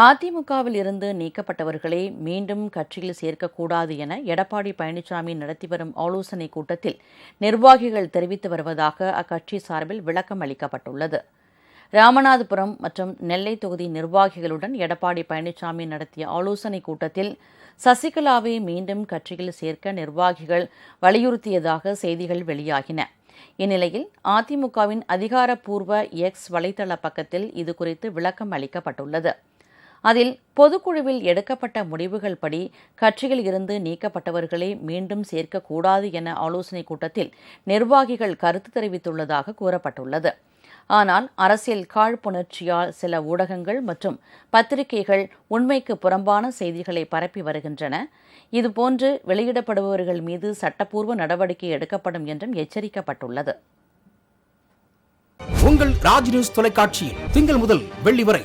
அதிமுகவில் இருந்து நீக்கப்பட்டவர்களை மீண்டும் கட்சியில் சேர்க்கக்கூடாது என எடப்பாடி பழனிசாமி நடத்தி வரும் ஆலோசனைக் கூட்டத்தில் நிர்வாகிகள் தெரிவித்து வருவதாக அக்கட்சி சார்பில் விளக்கம் அளிக்கப்பட்டுள்ளது. ராமநாதபுரம் மற்றும் நெல்லை தொகுதி நிர்வாகிகளுடன் எடப்பாடி பழனிசாமி நடத்திய ஆலோசனைக் கூட்டத்தில் சசிகலாவை மீண்டும் கட்சியில் சேர்க்க நிர்வாகிகள் வலியுறுத்தியதாக செய்திகள் வெளியாகின. இந்நிலையில் அதிமுகவின் அதிகாரப்பூர்வ எக்ஸ் வலைதள பக்கத்தில் இதுகுறித்து விளக்கம் அளிக்கப்பட்டுள்ளது. அதில் பொதுக்குழுவில் எடுக்கப்பட்ட முடிவுகள் படி கட்சியில் இருந்து நீக்கப்பட்டவர்களை மீண்டும் சேர்க்கக்கூடாது என ஆலோசனைக் கூட்டத்தில் நிர்வாகிகள் கருத்து தெரிவித்துள்ளதாக கூறப்பட்டுள்ளது. ஆனால் அரசியல் காழ்ப்புணர்ச்சியால் சில ஊடகங்கள் மற்றும் பத்திரிகைகள் உண்மைக்கு புறம்பான செய்திகளை பரப்பி வருகின்றன. இதுபோன்று வெளியிடப்படுபவர்கள் மீது சட்டப்பூர்வ நடவடிக்கை எடுக்கப்படும் என்றும் எச்சரிக்கப்பட்டுள்ளது. உங்கள் ராஜ் நியூஸ் தொலைக்காட்சியில் திங்கள் முதல் வெள்ளி வரை